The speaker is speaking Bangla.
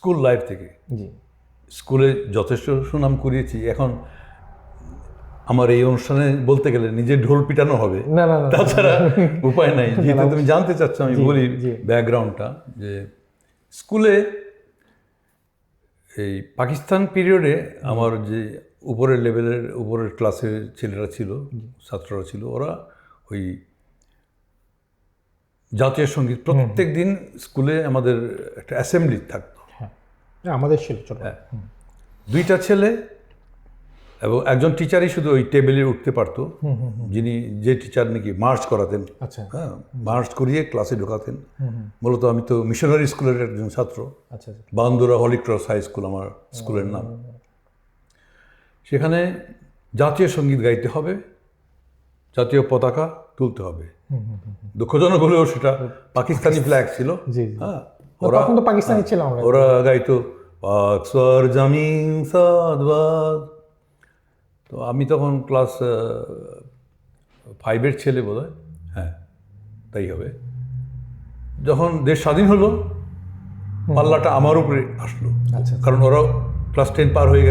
স্কুল লাইফ থেকে। স্কুলে যথেষ্ট সুনাম করিয়েছি এখন আমার এই অনুষ্ঠানে বলতে গেলে নিজের ঢোল পিটানো হবে। তাছাড়া উপায় নাই। যেহেতু তুমি জানতে চাচ্ছ আমি বলি ব্যাকগ্রাউন্ডটা যে স্কুলে এই পাকিস্তান পিরিয়ডে আমার যে উপরের লেভেলের উপরের ক্লাসের ছেলেরা ছিল ছাত্ররা ছিল ওরা ওই জাতীয় সংগীত প্রত্যেক দিন স্কুলে আমাদের একটা অ্যাসেম্বলি থাকতো। আমাদের ছিল ছোট হ্যাঁ। দুইটা ছেলে এবং একজন টিচারই শুধু ওই টেবিলে উঠতে পারতো। যিনি যে টিচার নাকি মার্চ করাতেন। আচ্ছা। হ্যাঁ মার্চ করিয়ে ক্লাসে ঢোকাতেন। মূলত আমি তো মিশনারি স্কুলের একজন ছাত্র। আচ্ছা বান্দুরা হলিক্রস হাই স্কুল আমার স্কুলের নাম। সেখানে জাতীয় সংগীত গাইতে হবে জাতীয় পতাকা তুলতে হবে। দুঃখজনক হলেও সেটা পাকিস্তানি ফ্ল্যাগ ছিল। হ্যাঁ। না, তখন তো পাকিস্তানি ছিল আমরা। ওরা গাইতো পাক সর জামিন সাদবাদ। তো আমি তখন ক্লাস ফাইভের ছেলে বোধ হ্যাঁ তাই হবে। যখন দেশ স্বাধীন হলো পাল্লাটা আমার উপরে আসলো। আচ্ছা কারণ ওরা ক্লাস টেন পার হয়ে গেছে।